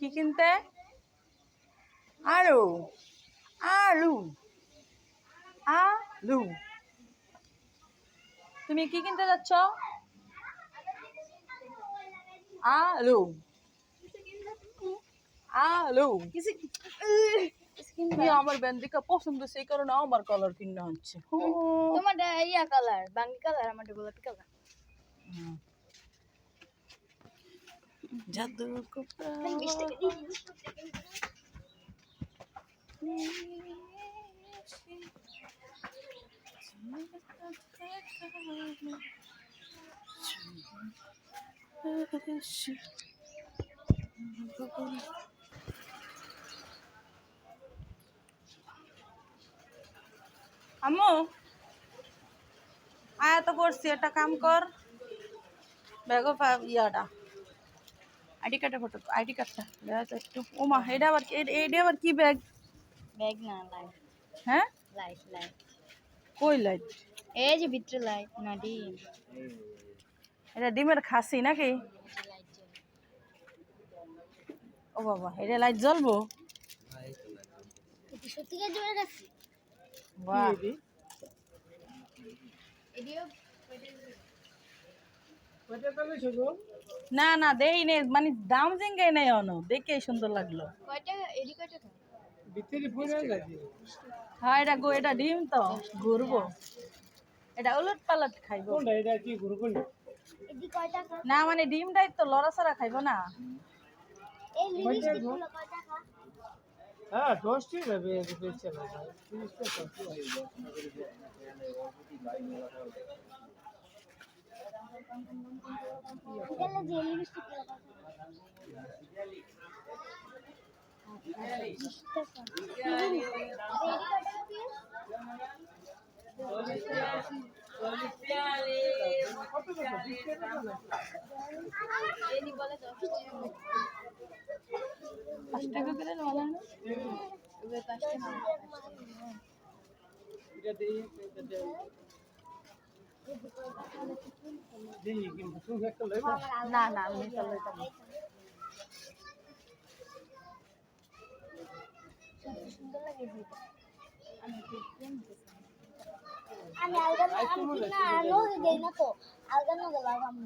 কি কিনতে? আলু। আলু। আলু। তুমি কি কিনতে যাচ্ছ? আলু। আলু। আমার বেন্দিকা পছন্দ সেই কারণে আমার কালার কিনা হচ্ছে। তোমারটা ইয়া কালার বাঙ্গি কালার আমারটা গোলাপি কালার জাদু কুপড়া আম্মু আয়া তো করছি একটা কাম কর। ব্যাগো ইয়াটা। আইডি কার্ডের ফটো আইডি কার্ডটা। দেখা তো একটু ওমা এটা আবার এটা আবার কি ব্যাগ ব্যাগ না লাইট হ্যাঁ? লাইট লাইট কই লাইট এই যে ভিতরে লাইট না ডিম। এটা ডিমের খাসি নাকি? ও বাবা এটা লাইট জ্বলবো? সত্যিকার বাহ এদিও না না দেই নে মানে দাম জিঙ্গে নেই অন দেখে সুন্দর লাগল। হ্যাঁ এটা গো এটা ডিম তো ঘুরবো। এটা উলট পালট খাইবো। এডি কয় টাকা না মানে ডিমটাই তো লড়াছড়া খাইবো না। এই লিপস্টিকগুলো কয় টাকা হ্যাঁ দশটি বেচছে না যে লিপস্টিকগুলো কয় টাকা না না না আমি না। আমি আলগা আমি না নগে দেই না তো আলগা নগে লাগাম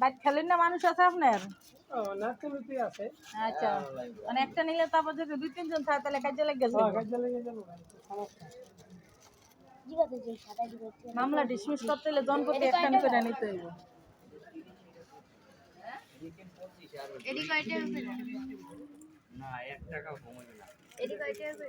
বাইক খেলেন না মানুষ আছে আপনার? ও নাচতে আছে। আচ্ছা। মানে একটা নিলে তারপর যদি দুই তিনজন থাকে তাহলে কাজে লেগে গেছে হ্যাঁ কাজে লেগে যাব সমস্যা জিগাতে যে সাদা জিগাতে মামলা ডিসমিস করতে হলে জনপতি একটা করে নিতে হইব। না এক টাকা কমাবে না। এডি কয়টা হবে?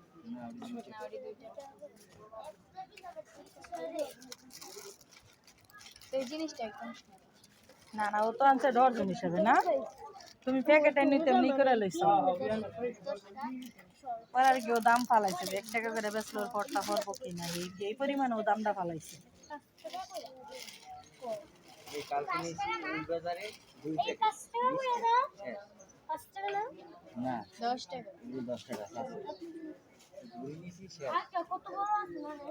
এই জিনিসটা একদম না না ও তো আনছে ডজন হিসাবে না? তুমি প্যাকেটে নিতে এমনি করে লইছো। ওর আর কি ও দাম ফালাইছে এক টাকা করে বেচলোর পরটা পরবো কিনা এই এই পরিমাণে ও দামটা ফালাইছে। না? না। দশ টাকা। দশ টাকা। আচ্ছা কত বড় আছে মানে